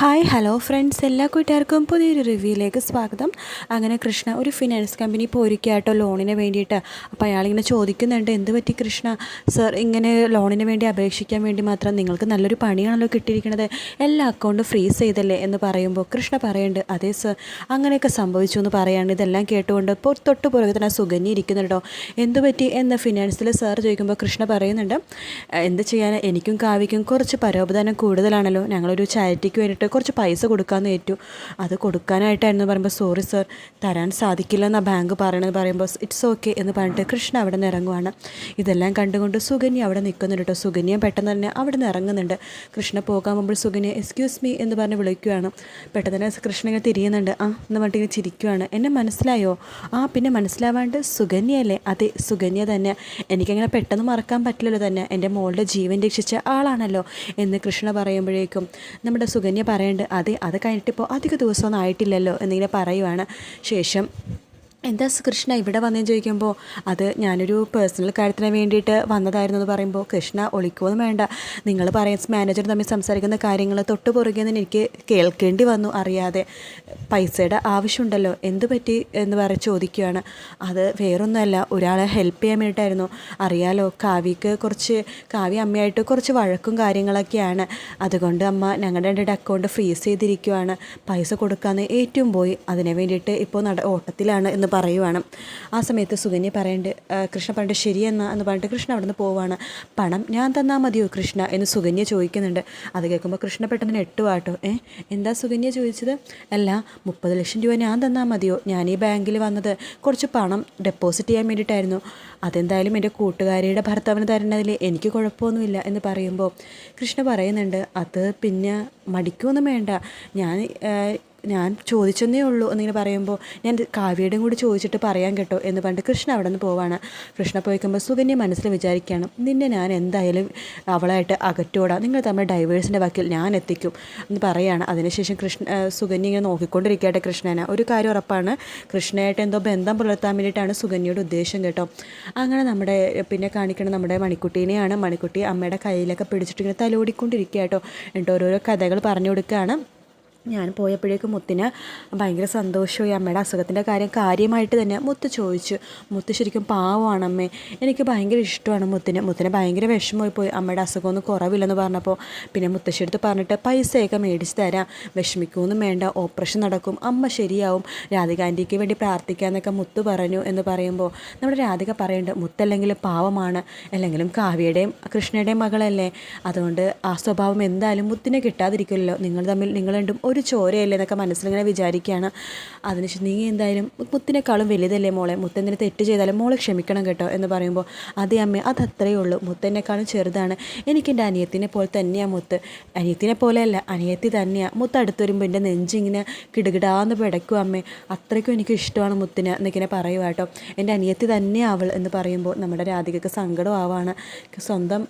Hi hello friends എല്ലാ കൂട്ടുകാർക്കും പുതിയൊരു റിവ്യൂയിലേക്ക് സ്വാഗതം. അങ്ങനെ കൃഷ്ണ ഒരു ഫിനാൻസ് കമ്പനി പോയിരിക്കാട്ടോ ലോണിന് വേണ്ടിയിട്ട്. അപ്പോൾ അയാളിങ്ങനെ ചോദിക്കുന്നുണ്ട് എന്ത് പറ്റി കൃഷ്ണ? സർ ഇങ്ങനെ ലോണിന് വേണ്ടി അപേക്ഷിക്കാൻ വേണ്ടി മാത്രം നിങ്ങൾക്ക് നല്ലൊരു പണിയാണല്ലോ കിട്ടിയിരിക്കുന്നത് എല്ലാ അക്കൗണ്ടും ഫ്രീസ് ചെയ്തല്ലേ? എന്ന് പറയുമ്പോൾ കൃഷ്ണ പറയുന്നുണ്ട് അതെ സർ അങ്ങനെയൊക്കെ സംഭവിച്ചു എന്ന് പറയാണ് ഇതെല്ലാം കേട്ടുകൊണ്ട് ഇപ്പോൾ തൊട്ട് പുറകെ തന്നെ സുഗന്യ ഇരിക്കുന്നുണ്ടോ? എന്ത് പറ്റി? എന്ന് ഫിനാൻസിൽ സർ ചോദിക്കുമ്പോൾ കൃഷ്ണ പറയുന്നുണ്ട് എന്ത് ചെയ്യാൻ എനിക്കും കാവ്യക്കും കുറച്ച് പരോപദാനം കൂടുതലാണല്ലോ. ഞങ്ങളൊരു ചാരിറ്റിക്ക് വേണ്ടിയിട്ട് കുറച്ച് പൈസ കൊടുക്കാമെന്ന് ഏറ്റു. അത് കൊടുക്കാനായിട്ടായിരുന്നു പറയുമ്പോൾ സോറി സർ തരാൻ സാധിക്കില്ല എന്നാണ് ബാങ്ക് പറയണത്. പറയുമ്പോൾ ഇറ്റ്സ് ഓക്കെ എന്ന് പറഞ്ഞിട്ട് കൃഷ്ണ അവിടെ നിന്ന് ഇറങ്ങുവാണ്. ഇതെല്ലാം കണ്ടുകൊണ്ട് സുകന്യ അവിടെ നിൽക്കുന്നുണ്ട് കേട്ടോ സുകന്യ പെട്ടെന്ന് തന്നെ അവിടെ നിന്ന് ഇറങ്ങുന്നുണ്ട്. കൃഷ്ണ പോകാൻ പോകുമ്പോൾ സുകന്യ എക്സ്ക്യൂസ് മീ എന്ന് പറഞ്ഞ് വിളിക്കുകയാണ് പെട്ടെന്ന് തന്നെ കൃഷ്ണ ഇങ്ങനെ തിരിയുന്നുണ്ട്. ആ എന്ന് പറഞ്ഞിട്ട് ഇങ്ങനെ ചിരിക്കുകയാണ് എന്നെ മനസ്സിലായോ? ആ പിന്നെ മനസ്സിലാവാണ്ട് സുകന്യയല്ലേ? അതെ സുകന്യ തന്നെ. എനിക്കങ്ങനെ പെട്ടെന്ന് മറക്കാൻ പറ്റില്ലല്ലോ തന്നെ. എന്റെ മോളുടെ ജീവൻ രക്ഷിച്ച ആളാണല്ലോ. എന്ന് കൃഷ്ണ പറയുമ്പോഴേക്കും നമ്മുടെ സുകന്യ പറയുന്നുണ്ട് അതെ അത് കഴിഞ്ഞിട്ടിപ്പോൾ അധിക ദിവസമൊന്നും ആയിട്ടില്ലല്ലോ എന്നിങ്ങനെ പറയുവാണ് ശേഷം. എന്താ കൃഷ്ണ ഇവിടെ വന്നതെന്ന് ചോദിക്കുമ്പോൾ അത് ഞാനൊരു പേഴ്സണൽ കാര്യത്തിന് വേണ്ടിയിട്ട് വന്നതായിരുന്നു എന്ന് പറയുമ്പോൾ കൃഷ്ണ ഒളിക്കുമെന്ന് വേണ്ട. നിങ്ങൾ പറയുന്ന മാനേജർ തമ്മിൽ സംസാരിക്കുന്ന കാര്യങ്ങൾ തൊട്ട് പുറകെ നിന്ന് എനിക്ക് കേൾക്കേണ്ടി വന്നു അറിയാതെ. പൈസയുടെ ആവശ്യമുണ്ടല്ലോ എന്ത് പറ്റി? എന്ന് പറ ചോദിക്കുകയാണ്. അത് വേറൊന്നുമല്ല ഒരാളെ ഹെൽപ്പ് ചെയ്യാൻ വേണ്ടിയിട്ടായിരുന്നു. അറിയാലോ കാവ്യക്ക് കുറച്ച് കാവ്യ അമ്മയായിട്ട് കുറച്ച് വഴക്കും കാര്യങ്ങളൊക്കെയാണ്. അതുകൊണ്ട് അമ്മ ഞങ്ങളുടെ രണ്ടുടെ അക്കൗണ്ട് ഫ്രീസ് ചെയ്തിരിക്കുകയാണ് പൈസ കൊടുക്കാമെന്ന് ഏറ്റവും പോയി. അതിന് വേണ്ടിയിട്ട് ഇപ്പോൾ നട ഓട്ടത്തിലാണ് എന്ന് പറയുവാണ്. ആ സമയത്ത് സുകന്യ പറയേണ്ട കൃഷ്ണ പറഞ്ഞിട്ട് ശരിയെന്നാ എന്ന് പറഞ്ഞിട്ട് കൃഷ്ണ അവിടെ നിന്ന് പോവാണ്. പണം ഞാൻ തന്നാൽ മതിയോ കൃഷ്ണ? എന്ന് സുകന്യ ചോദിക്കുന്നുണ്ട്. അത് കേൾക്കുമ്പോൾ കൃഷ്ണ പെട്ടെന്ന് നെട്ടുവാട്ടോ ഏ എന്താ സുകന്യ ചോദിച്ചത്? അല്ല മുപ്പത് ലക്ഷം രൂപ ഞാൻ തന്നാൽ മതിയോ. ഞാൻ ഈ ബാങ്കിൽ വന്നത് കുറച്ച് പണം ഡെപ്പോസിറ്റ് ചെയ്യാൻ വേണ്ടിയിട്ടായിരുന്നു. അതെന്തായാലും എന്റെ കൂട്ടുകാരിയുടെ ഭർത്താവിന് തരുന്നതിൽ എനിക്ക് കുഴപ്പമൊന്നുമില്ല എന്ന് പറയുമ്പോൾ കൃഷ്ണ പറയുന്നുണ്ട്. അത് പിന്നെ മടിക്കുമൊന്നും വേണ്ട. ഞാൻ ഞാൻ ചോദിച്ചെന്നേ ഉള്ളൂ എന്നിങ്ങനെ പറയുമ്പോൾ ഞാൻ കാവ്യയുടെയും കൂടി ചോദിച്ചിട്ട് പറയാൻ കേട്ടോ എന്ന് പറഞ്ഞിട്ട് കൃഷ്ണ അവിടെ നിന്ന് പോവാണ്. കൃഷ്ണ പോയിക്കുമ്പോൾ സുകന്യ മനസ്സിൽ വിചാരിക്കുകയാണ് നിന്നെ ഞാൻ എന്തായാലും അവളായിട്ട് അകറ്റോടാ നിങ്ങൾ തമ്മിൽ ഡൈവേഴ്സിന്റെ വക്കിൽ ഞാൻ എത്തിക്കും എന്ന് പറയുകയാണ് അതിനുശേഷം കൃഷ്ണ സുകന്യ ഇങ്ങനെ നോക്കിക്കൊണ്ടിരിക്കട്ടെ കൃഷ്ണനെ. ഒരു കാര്യം ഉറപ്പാണ് കൃഷ്ണയായിട്ട് എന്തോ ബന്ധം പുലർത്താൻ വേണ്ടിയിട്ടാണ് സുകന്യയുടെ ഉദ്ദേശം കേട്ടോ. അങ്ങനെ നമ്മുടെ പിന്നെ കാണിക്കണം നമ്മുടെ മണിക്കുട്ടീനെയാണ് മണിക്കുട്ടി അമ്മയുടെ കയ്യിലൊക്കെ പിടിച്ചിട്ട് ഇങ്ങനെ തലോടിക്കൊണ്ടിരിക്കുക കേട്ടോ. എന്നിട്ട് ഓരോരോ കഥകൾ പറഞ്ഞു കൊടുക്കുകയാണ്. ഞാൻ പോയപ്പോഴേക്കും മുത്തിന് ഭയങ്കര സന്തോഷമായി. അമ്മയുടെ അസുഖത്തിന്റെ കാര്യം കാര്യമായിട്ട് തന്നെ മുത്ത് ചോദിച്ചു. മുത്ത് ശരിക്കും പാവമാണ് അമ്മേ. എനിക്ക് ഭയങ്കര ഇഷ്ടമാണ് മുത്തിന്. മുത്തിന് ഭയങ്കര വിഷമമായി പോയി അമ്മയുടെ അസുഖമൊന്നും കുറവില്ലെന്ന് പറഞ്ഞപ്പോൾ പിന്നെ മുത്തശ്ശിയെടുത്ത് പറഞ്ഞിട്ട് പൈസയൊക്കെ മേടിച്ച് തരാം. വിഷമിക്കുമൊന്നും വേണ്ട. ഓപ്പറേഷൻ നടക്കും. അമ്മ ശരിയാവും. രാധിക ആന്റിക്ക് വേണ്ടി പ്രാർത്ഥിക്കാമെന്നൊക്കെ മുത്ത് പറഞ്ഞു എന്ന് പറയുമ്പോൾ നമ്മുടെ രാധിക പറയുന്നുണ്ട് മുത്തല്ലെങ്കിൽ പാവമാണ്. അല്ലെങ്കിലും കാവ്യയുടെയും കൃഷ്ണയുടെയും മകളല്ലേ. അതുകൊണ്ട് ആ സ്വഭാവം എന്തായാലും മുത്തിനെ കിട്ടാതിരിക്കുമല്ലോ നിങ്ങൾ തമ്മിൽ നിങ്ങൾ രണ്ടും ഒരു ചോരയല്ലേ എന്നൊക്കെ മനസ്സിലിങ്ങനെ വിചാരിക്കുകയാണ്. അതിനുശേഷം നീ എന്തായാലും മുത്തിനേക്കാളും വലുതല്ലേ മോളെ? മുത്തെന്തിനെ തെറ്റ് ചെയ്താലും മോളെ ക്ഷമിക്കണം കേട്ടോ എന്ന് പറയുമ്പോൾ അതേ അമ്മ അത് അത്രയേ ഉള്ളൂ. മുത്തെന്നെക്കാളും ചെറുതാണ്. എനിക്കെന്റെ അനിയത്തിനെ പോലെ തന്നെയാണ് മുത്ത്. അനിയത്തിനെ പോലെയല്ല അനിയത്തി തന്നെയാണ് മുത്ത് അടുത്ത് വരുമ്പോൾ എന്റെ നെഞ്ചിങ്ങനെ കിടുകിടാന്ന് പിടയ്ക്കും അമ്മേ. അത്രയ്ക്കും എനിക്ക് ഇഷ്ടമാണ് മുത്തിന് എന്നിങ്ങനെ പറയുക കേട്ടോ. എന്റെ അനിയത്തി തന്നെയാണ് അവൾ എന്ന് പറയുമ്പോൾ നമ്മുടെ രാധികക്ക് സങ്കടം ആവാണ്. സ്വന്തം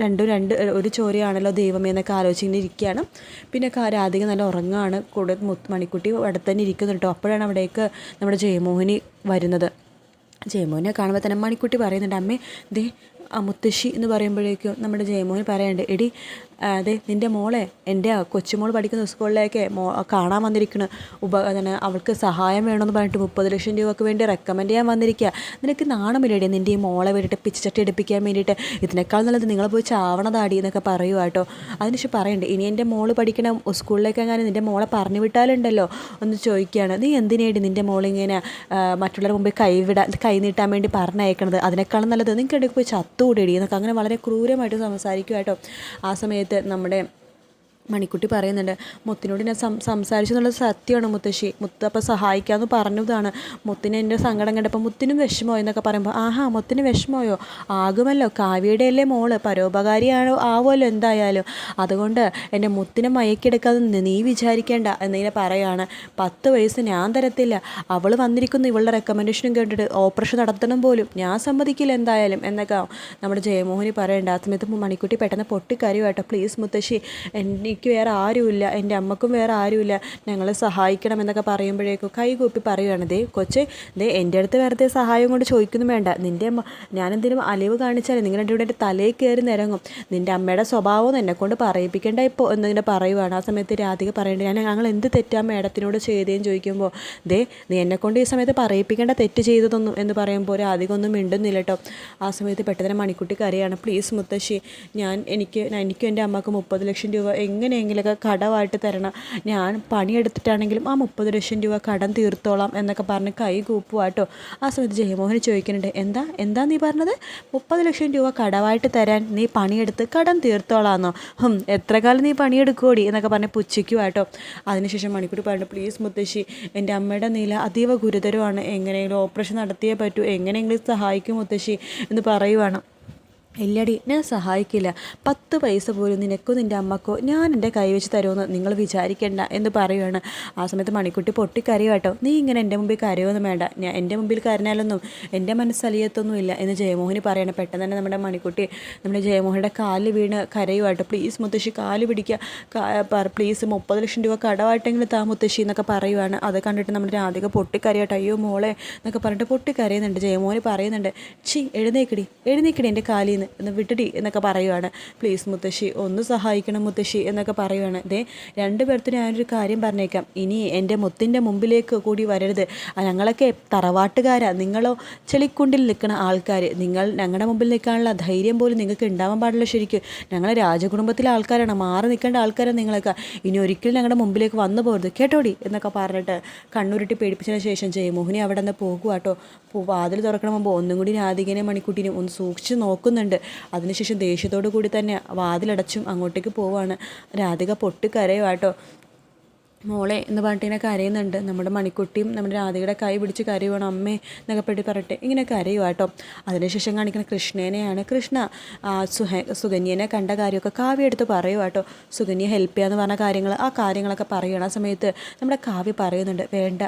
രണ്ടും രണ്ട് ഒരു ചോരയാണല്ലോ ദൈവമേ എന്നൊക്കെ ആലോചിച്ചിങ്ങനെ ഇരിക്കുകയാണ്. പിന്നെ രാധിക നല്ല ഉറങ്ങാണ്. കൂടെ മണിക്കുട്ടി അടുത്ത് തന്നെ ഇരിക്കുന്നു കേട്ടോ. അപ്പോഴാണ് അവിടേക്ക് നമ്മുടെ ജയമോഹിനി വരുന്നത്. ജയമോഹിനെ കാണുമ്പോൾ തന്നെ മണിക്കുട്ടി പറയുന്നുണ്ട് അമ്മേ ദേ മുത്തശ്ശി എന്ന് പറയുമ്പോഴേക്കും നമ്മുടെ ജയമോഹൻ പറയുന്നുണ്ട് എടി അതെ നിന്റെ മോളെ എന്റെ കൊച്ചുമോൾ പഠിക്കുന്ന സ്കൂളിലേക്ക് മോ കാണാൻ വന്നിരിക്കണ്. ഉപ അവൾക്ക് സഹായം വേണമെന്ന് പറഞ്ഞിട്ട് മുപ്പത് ലക്ഷം രൂപയ്ക്ക് വേണ്ടി റെക്കമെൻഡ് ചെയ്യാൻ വന്നിരിക്കുക നിനക്ക് നാണം നാണമില്ലേടി നിന്റെ ഈ മോളെ വേണ്ടിയിട്ട് പിച്ചച്ചട്ടി എടുപ്പിക്കാൻ വേണ്ടിയിട്ട്. ഇതിനേക്കാൾ നല്ലത് നിങ്ങൾ പോയി ചാവണതാടി എന്നൊക്കെ പറയുക കേട്ടോ. അതിനുശേഷം പറയണ്ടേ ഇനി എന്റെ മോൾ പഠിക്കണ സ്കൂളിലേക്ക് എങ്ങാനും നിന്റെ മോളെ പറഞ്ഞു വിട്ടാലുണ്ടല്ലോ ഒന്ന് ചോദിക്കുകയാണ് നീ എന്തിനേടി നിന്റെ മോളിങ്ങനെ മറ്റുള്ളവരുടെ മുമ്പിൽ കൈവിടാ കൈനീട്ടാൻ വേണ്ടി പറഞ്ഞയക്കണത്? അതിനേക്കാളും നല്ലത് നിങ്ങൾക്ക് ഇടയ്ക്ക് പോയി ചത്തുകൂടി എന്നൊക്കെ അങ്ങനെ വളരെ ക്രൂരമായിട്ട് സംസാരിക്കുക കേട്ടോ. ആ സമയത്ത് നമ്മുടെ മണിക്കുട്ടി പറയുന്നുണ്ട് മുത്തിനോട് ഞാൻ സം സംസാരിച്ചു എന്നുള്ളത് സത്യമാണ് മുത്തശ്ശി. മുത്ത് അപ്പോൾ സഹായിക്കാമെന്ന് പറഞ്ഞതാണ്. മുത്തിന് എന്റെ സങ്കടം കണ്ടപ്പോൾ മുത്തിനും വിഷമമോ എന്നൊക്കെ പറയുമ്പോൾ ആഹാ മുത്തിന് വിഷമമോയോ? ആകുമല്ലോ. കാവ്യയുടെ അല്ലേ മോൾ. പരോപകാരിയാണോ ആവുമല്ലോ എന്തായാലും. അതുകൊണ്ട് എന്റെ മുത്തിനെ മയക്കെടുക്കാതെ നീ വിചാരിക്കേണ്ട എന്നിങ്ങനെ പറയാണ്. പത്ത് വയസ്സ് ഞാൻ തരത്തില്ല. അവൾ വന്നിരിക്കുന്നു. ഇവളുടെ റെക്കമെൻഡേഷനും കേട്ടിട്ട് ഓപ്പറേഷൻ നടത്തണം പോലും. ഞാൻ സമ്മതിക്കില്ല എന്തായാലും എന്നൊക്കെ നമ്മുടെ ജയമോഹനി പറയണ്ട. ആ സമയത്ത് മണിക്കുട്ടി പെട്ടെന്ന് പൊട്ടിക്കരുവാട്ടോ പ്ലീസ് മുത്തശ്ശി എനിക്ക് എനിക്ക് വേറെ ആരുമില്ല എന്റെ അമ്മക്കും വേറെ ആരുമില്ല ഞങ്ങളെ സഹായിക്കണം എന്നൊക്കെ പറയുമ്പോഴേക്കും കൈകൂപ്പി പറയുകയാണ് ദേ കൊച്ചെ ദേ എന്റെ അടുത്ത് വെറുതെ സഹായം കൊണ്ട് ചോദിക്കുന്നു വേണ്ട നിന്റെ അമ്മ ഞാനെന്തിനും അലിവ് കാണിച്ചാൽ നിങ്ങളുടെ ഇവിടെ എന്റെ തലയിൽ കയറി നിരങ്ങും നിന്റെ അമ്മയുടെ സ്വഭാവം എന്നെ കൊണ്ട് പറയിപ്പിക്കേണ്ട ഇപ്പോൾ എന്നിങ്ങനെ പറയുവാണ്. ആ സമയത്ത് രാധിക പറയേണ്ടത് ഞാൻ ഞങ്ങൾ എന്ത് തെറ്റാ മേഡത്തിനോട് ചെയ്തേന്ന് ചോദിക്കുമ്പോൾ ദേ നീ എന്നെക്കൊണ്ട് ഈ സമയത്ത് പറയിപ്പിക്കേണ്ട തെറ്റ് ചെയ്തതൊന്നും എന്ന് പറയുമ്പോൾ രാധിക ഒന്നും മിണ്ടുന്നില്ല കേട്ടോ ആ സമയത്ത് പെട്ടെന്ന് മണിക്കുട്ടി കരയാണ് പ്ലീസ് മുത്തശ്ശി ഞാൻ എനിക്ക് എനിക്കും എന്റെ അമ്മയ്ക്ക് മുപ്പത് ലക്ഷം രൂപ എങ്ങനെയെങ്കിലുമൊക്കെ കടമായിട്ട് തരണം. ഞാൻ പണിയെടുത്തിട്ടാണെങ്കിലും ആ മുപ്പത് ലക്ഷം രൂപ കടം തീർത്തോളാം എന്നൊക്കെ പറഞ്ഞ് കൈ കൂപ്പുവാട്ടോ. ആ സമയത്ത് ജയമോഹൻ ചോദിക്കുന്നുണ്ട് എന്താ എന്താ നീ പറഞ്ഞത്? മുപ്പത് ലക്ഷം രൂപ കടമായിട്ട് തരാൻ നീ പണിയെടുത്ത് കടം തീർത്തോളാന്നോ? ഹും എത്ര കാലം നീ പണിയെടുക്കുമോടി എന്നൊക്കെ പറഞ്ഞ് പുച്ഛിക്കുവാട്ടോ. അതിനുശേഷം മണിക്കൂർ പറഞ്ഞു പ്ലീസ് മുത്തശ്ശി എന്റെ അമ്മയുടെ നില അതീവ ഗുരുതരമാണ്. എങ്ങനെയെങ്കിലും ഓപ്പറേഷൻ നടത്തിയേ പറ്റൂ. എങ്ങനെയെങ്കിലും സഹായിക്കും മുത്തശ്ശി എന്ന് പറയുവാണ്. ഇല്ലടി ഞാൻ സഹായിക്കില്ല. പത്ത് പൈസ പോലും നിനക്കോ നിന്റെ അമ്മക്കോ ഞാൻ എന്റെ കൈ വെച്ച് തരുമെന്ന് നിങ്ങൾ വിചാരിക്കേണ്ട എന്ന് പറയുകയാണ് ആ സമയത്ത് മണിക്കുട്ടി പൊട്ടിക്കരയോ കേട്ടോ. നീ ഇങ്ങനെ എന്റെ മുമ്പിൽ കരയൊന്നും വേണ്ട. ഞാൻ എന്റെ മുമ്പിൽ കരഞ്ഞാലൊന്നും എന്റെ മനസ്സലിയത്തൊന്നുമില്ല എന്ന് ജയമോഹിനി പറയണം. പെട്ടെന്ന് തന്നെ നമ്മുടെ മണിക്കുട്ടി നമ്മുടെ ജയമോഹന്റെ കാൽ വീണ് കരയുവാട്ടോ പ്ലീസ് മുത്തശ്ശി കാൽ പിടിക്കുക പ്ലീസ് മുപ്പത് ലക്ഷം രൂപ കടമായിട്ടെങ്കിലും താ മുത്തശ്ശി എന്നൊക്കെ പറയുവാണ്. അത് കണ്ടിട്ട് നമ്മുടെ രാധിക പൊട്ടിക്കരയട്ടോ അയ്യോ മോളെ എന്നൊക്കെ പറഞ്ഞിട്ട് പൊട്ടിക്കരയുന്നുണ്ട്. ജയമോഹിനി പറയുന്നുണ്ട് ചി എഴുന്നേക്കടി എഴുന്നേക്കടി എന്റെ കാലിൽ നിന്ന് എന്ന് വിട്ടിടി എന്നൊക്കെ പറയുവാണ്. പ്ലീസ് മുത്തശ്ശി ഒന്ന് സഹായിക്കണം മുത്തശ്ശി എന്നൊക്കെ പറയുവാണ്. ദേ രണ്ട് പേർത്തിന് ഞാനൊരു കാര്യം പറഞ്ഞേക്കാം. ഇനി എന്റെ മുത്തിന്റെ മുമ്പിലേക്ക് കൂടി വരരുത്. ഞങ്ങളൊക്കെ തറവാട്ടുകാരാ. നിങ്ങളോ ചെളിക്കുണ്ടിൽ നിൽക്കുന്ന ആൾക്കാർ നിങ്ങൾ ഞങ്ങളുടെ മുമ്പിൽ നിൽക്കാനുള്ള ധൈര്യം പോലും നിങ്ങൾക്ക് ഉണ്ടാവാൻ പാടില്ല ശരിക്കും. ഞങ്ങൾ രാജകുടുംബത്തിലെ ആൾക്കാരാണ്. മാറി നിൽക്കേണ്ട ആൾക്കാരാണ് നിങ്ങളൊക്കെ. ഇനി ഒരിക്കലും ഞങ്ങളുടെ മുമ്പിലേക്ക് വന്നു പോകരുത്. കേട്ടോടി? എന്നൊക്കെ പറഞ്ഞിട്ട് കണ്ണുരുട്ടി പേടിപ്പിച്ചതിന് ശേഷം ജയമോഹിനി അവിടെ നിന്ന് പോകുക കേട്ടോ വാതിൽ തുറക്കണ മുമ്പ് ഒന്നും കൂടി രാധികനെ മണിക്കുട്ടിനും ഒന്ന് സൂക്ഷിച്ച് നോക്കുന്നുണ്ട്. അതിനുശേഷം ദേഷ്യത്തോടു കൂടി തന്നെ വാതിലടച്ചും അങ്ങോട്ടേക്ക് പോവാണ്. രാധിക പൊട്ടിക്കരയുവാട്ടോ മോളെ എന്ന് പറഞ്ഞിട്ട് ഇങ്ങനെ കരയുന്നുണ്ട്. നമ്മുടെ മണിക്കുട്ടിയും നമ്മുടെ രാധികയുടെ കൈ പിടിച്ച് കരയുവാണ്. അമ്മേ എന്നൊക്കെ പെട്ടി പറയട്ടെ. ഇങ്ങനെ കരയുക കേട്ടോ. അതിനുശേഷം കാണിക്കുന്ന കൃഷ്ണേനെയാണ് കൃഷ്ണ സുഹ സുകന്യനെ കണ്ട കാര്യമൊക്കെ കാവ്യ എടുത്ത് പറയുക കേട്ടോ. സുകന്യ ഹെൽപ്പ് ചെയ്യാന്ന് പറഞ്ഞ കാര്യങ്ങൾ ആ കാര്യങ്ങളൊക്കെ പറയണ സമയത്ത് നമ്മുടെ കാവ്യ പറയുന്നുണ്ട് വേണ്ട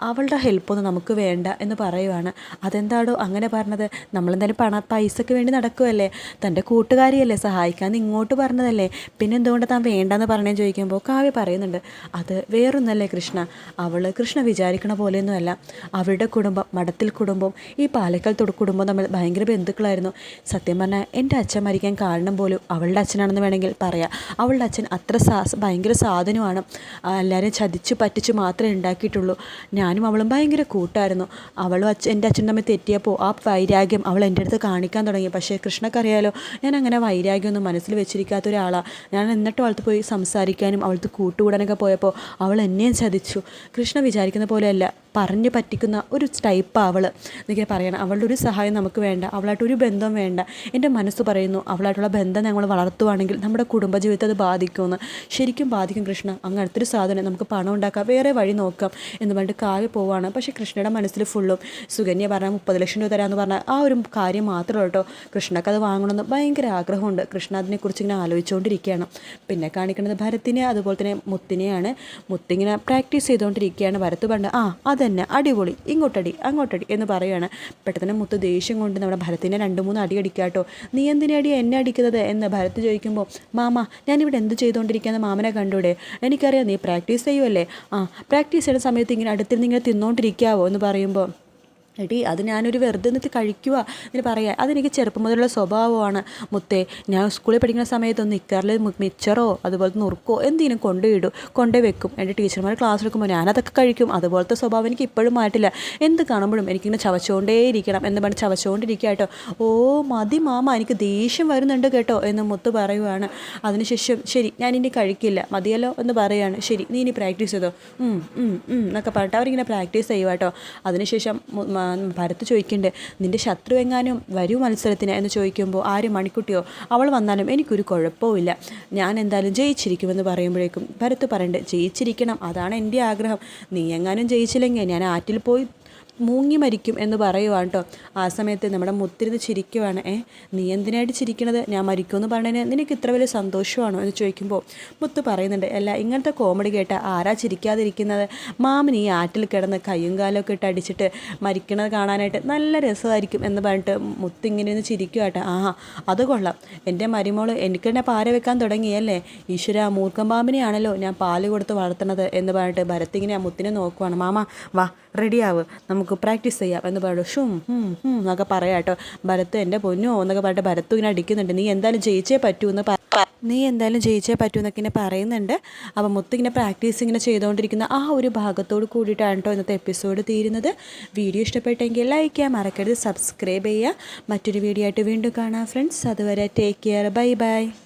അവളുടെ ഹെൽപ്പൊന്നും നമുക്ക് വേണ്ട എന്ന് പറയുവാണ്. അതെന്താടോ അങ്ങനെ പറഞ്ഞത്? നമ്മളെന്തായാലും പണ പൈസയ്ക്ക് വേണ്ടി നടക്കുമല്ലേ തന്റെ കൂട്ടുകാരിയല്ലേ സഹായിക്കാൻ ഇങ്ങോട്ട് പറഞ്ഞതല്ലേ? പിന്നെ എന്തുകൊണ്ട് താൻ വേണ്ടെന്ന് പറഞ്ഞേന്ന് ചോദിക്കുമ്പോൾ കാവ്യ പറയുന്നുണ്ട് അത് വേറൊന്നല്ലേ കൃഷ്ണ? അവൾ കൃഷ്ണ വിചാരിക്കണ പോലെയൊന്നുമല്ല. അവളുടെ കുടുംബം മഠത്തിൽ കുടുംബം ഈ പാലക്കൽ തൊടു കുടുംബം നമ്മൾ ഭയങ്കര ബന്ധുക്കളായിരുന്നു. സത്യം പറഞ്ഞാൽ എന്റെ അച്ഛൻ മരിക്കാൻ കാരണം പോലും അവളുടെ അച്ഛനാണെന്ന് വേണമെങ്കിൽ പറയാം. അവളുടെ അച്ഛൻ അത്ര സാ ഭയങ്കര സാധനമാണ്. എല്ലാവരെയും ചതിച്ചു പറ്റിച്ചു മാത്രമേ ഉണ്ടാക്കിയിട്ടുള്ളൂ. ഞാനും അവളും ഭയങ്കര കൂട്ടായിരുന്നു. അവളും അച്ഛൻ എന്റെ അച്ഛനും തമ്മിൽ തെറ്റിയപ്പോൾ ആ വൈരാഗ്യം അവൾ എന്റെ അടുത്ത് കാണിക്കാൻ തുടങ്ങി. പക്ഷേ കൃഷ്ണക്കറിയാലോ ഞാൻ അങ്ങനെ വൈരാഗ്യമൊന്നും മനസ്സിൽ വെച്ചിരിക്കാത്ത ഒരാളാണ് ഞാൻ എന്നിട്ട് അവൾക്ക് പോയി സംസാരിക്കാനും അവൾക്ക് കൂട്ടുകൂടാനൊക്കെ പോയപ്പോൾ അവൾ എന്നെയും ചതിച്ചു. കൃഷ്ണ വിചാരിക്കുന്ന പോലെയല്ല പറഞ്ഞു പറ്റിക്കുന്ന ഒരു ടൈപ്പാണ് അവൾ എന്നിങ്ങനെ പറയണം അവളുടെ ഒരു സഹായം നമുക്ക് വേണ്ട അവളായിട്ട് ഒരു ബന്ധം വേണ്ട. എന്റെ മനസ്സ് പറയുന്നു അവളായിട്ടുള്ള ബന്ധം ഞങ്ങൾ വളർത്തുവാണെങ്കിൽ നമ്മുടെ കുടുംബജീവിതത്തെ അത് ബാധിക്കുമെന്ന്. ശരിക്കും ബാധിക്കും കൃഷ്ണ. അങ്ങനത്തെ ഒരു സാധനം നമുക്ക് പണം ഉണ്ടാക്കാം വേറെ വഴി നോക്കാം എന്ന് പറഞ്ഞിട്ട് കാവ്യ പോവാണ്. പക്ഷേ കൃഷ്ണയുടെ മനസ്സിൽ ഫുള്ളും സുകന്യ പറഞ്ഞ മുപ്പത് ലക്ഷം രൂപ തരാമെന്ന് പറഞ്ഞാൽ ആ ഒരു കാര്യം മാത്രമേ കേട്ടോ. കൃഷ്ണക്ക് അത് വാങ്ങണമെന്ന് ഭയങ്കര ആഗ്രഹമുണ്ട്. കൃഷ്ണ അതിനെക്കുറിച്ച് ഇങ്ങനെ ആലോചിച്ചുകൊണ്ടിരിക്കുകയാണ്. പിന്നെ കാണിക്കുന്നത് ഭരത്തിനെ അതുപോലെ തന്നെ മുത്തിനെയാണ്. മുത്തിങ്ങനെ പ്രാക്ടീസ് ചെയ്തുകൊണ്ടിരിക്കുകയാണ്. ഭരത്ത് പണ്ട് ആ അതന്നെ. അടിപൊളി. ഇങ്ങോട്ടടി അങ്ങോട്ടടി എന്ന് പറയുകയാണ്. പെട്ടെന്ന് മുത്ത് ദേഷ്യം കൊണ്ട് നമ്മുടെ ഭരത്തിനെ രണ്ട് മൂന്ന് അടി അടിക്കുക കേട്ടോ. നീ എന്തിനടി എന്നെ അടിക്കുന്നത്? എന്ന് ഭരത്ത് ചോദിക്കുമ്പോൾ മാമ ഞാനിവിടെ എന്ത് ചെയ്തുകൊണ്ടിരിക്കുന്ന മാമനെ കണ്ടൂടെ? എനിക്കറിയാം നീ പ്രാക്ടീസ് ചെയ്യുമല്ലേ ആ പ്രാക്ടീസ് ചെയ്യുന്ന സമയത്ത് ഇങ്ങനെ അടുത്തിരുന്ന് ഇങ്ങനെ തിന്നുകൊണ്ടിരിക്കാവോ എന്ന് പറയുമ്പോൾ എടി അത് ഞാനൊരു വെറുതെ നിന്നിട്ട് കഴിക്കുക എന്ന് പറയാം. അതെനിക്ക് ചെറുപ്പം മുതലുള്ള സ്വഭാവമാണ്. മുത്തേ ഞാൻ സ്കൂളിൽ പഠിക്കുന്ന സമയത്തൊന്നും ഇക്കാറിൽ മിച്ചറോ അതുപോലെ നുറുക്കോ എന്തെങ്കിലും കൊണ്ടുപോയിടും കൊണ്ടേ വെക്കും. എന്റെ ടീച്ചർമാർ ക്ലാസ് എടുക്കുമ്പോൾ ഞാനതൊക്കെ കഴിക്കും. അതുപോലത്തെ സ്വഭാവം എനിക്ക് ഇപ്പോഴും മാറ്റില്ല. എന്ത് കാണുമ്പോഴും എനിക്കിങ്ങനെ ചവച്ചുകൊണ്ടേ ഇരിക്കണം എന്ന് പറഞ്ഞ് ചവച്ചുകൊണ്ടിരിക്കുക ഓ മതി മാമ എനിക്ക് ദേഷ്യം വരുന്നുണ്ട് കേട്ടോ എന്ന് മുത്ത് പറയുവാണ്. അതിനുശേഷം ശരി ഞാൻ ഇനി കഴിക്കില്ല മതിയല്ലോ എന്ന് പറയുകയാണ് ശരി നീ ഇനി പ്രാക്ടീസ് ചെയ്തോ? എന്നൊക്കെ പറഞ്ഞിട്ട് അവരിങ്ങനെ പ്രാക്ടീസ് ചെയ്യുക കേട്ടോ. അതിനുശേഷം മു- മ- ഭരത് ചോദിക്കണ്ടേ നിന്റെ ശത്രു എങ്ങാനും വരൂ മത്സരത്തിന്? എന്ന് ചോദിക്കുമ്പോൾ ആര് മണിക്കുട്ടിയോ? അവൾ വന്നാലും എനിക്കൊരു കുഴപ്പവുമില്ല. ഞാൻ എന്തായാലും ജയിച്ചിരിക്കുമെന്ന് പറയുമ്പോഴേക്കും ഭരത്ത് പറയണ്ടേ ജയിച്ചിരിക്കണം അതാണ് എന്റെ ആഗ്രഹം. നീ എങ്ങാനും ജയിച്ചില്ലെങ്കിൽ ഞാൻ ആറ്റിൽ പോയി മൂങ്ങി മരിക്കും എന്ന് പറയുവാണ് കേട്ടോ ആ സമയത്ത് നമ്മുടെ മുത്തിരുന്ന് ചിരിക്കുവാണ്. ഏ നീ എന്തിനായിട്ട് ചിരിക്കണത്? ഞാൻ മരിക്കുമെന്ന് പറഞ്ഞതിന് നിനക്ക് ഇത്ര വലിയ സന്തോഷമാണോ എന്ന് ചോദിക്കുമ്പോൾ മുത്ത് പറയുന്നുണ്ട് അല്ല ഇങ്ങനത്തെ കോമഡി കേട്ട ആരാ ചിരിക്കാതിരിക്കുന്നത്? മാമൻ ഈ ആറ്റിൽ കിടന്ന് കയ്യും കാലമൊക്കെ ഇട്ട് അടിച്ചിട്ട് മരിക്കണത് കാണാനായിട്ട് നല്ല രസമായിരിക്കും എന്ന് പറഞ്ഞിട്ട് മുത്ത് ഇങ്ങനെ ഒന്ന് ചിരിക്കുവാട്ടെ. ആഹാ അത് കൊള്ളാം. എന്റെ മരുമോൾ എനിക്ക് തന്നെ പാര വെക്കാൻ തുടങ്ങിയല്ലേ? ഈശ്വര മൂർഖം പാമ്പിനെയാണല്ലോ ഞാൻ പാൽ കൊടുത്ത് വളർത്തണത് എന്ന് പറഞ്ഞിട്ട് ഭരത്തിങ്ങനെ ആ മുത്തിനെ നോക്കുവാണ്. മാമ വാ റെഡിയാവ് നമുക്ക് പ്രാക്ടീസ് ചെയ്യാം എന്ന് പറയുള്ളൂ ഷും എന്നൊക്കെ പറയാം കേട്ടോ. ഭരത്ത് എന്റെ പൊന്നോ എന്നൊക്കെ പറഞ്ഞിട്ട് ഭരത്തു ഇങ്ങനെ അടിക്കുന്നുണ്ട്. നീ എന്തായാലും ജയിച്ചേ പറ്റൂ എന്ന് നീ എന്തായാലും ജയിച്ചേ പറ്റൂ എന്നൊക്കെ ഇങ്ങനെ പറയുന്നുണ്ട്. അപ്പം മുത്ത് ഇങ്ങനെ പ്രാക്ടീസ് ഇങ്ങനെ ചെയ്തുകൊണ്ടിരിക്കുന്ന ആ ഒരു ഭാഗത്തോട് കൂടിയിട്ടാണ് കേട്ടോ ഇന്നത്തെ എപ്പിസോഡ് തീരുന്നത്. വീഡിയോ ഇഷ്ടപ്പെട്ടെങ്കിൽ ലൈക്ക് ചെയ്യാൻ മറക്കരുത്. സബ്സ്ക്രൈബ് ചെയ്യുക. മറ്റൊരു വീഡിയോ ആയിട്ട് വീണ്ടും കാണാം ഫ്രണ്ട്സ് അതുവരെ ടേക്ക് കെയർ ബൈ ബൈ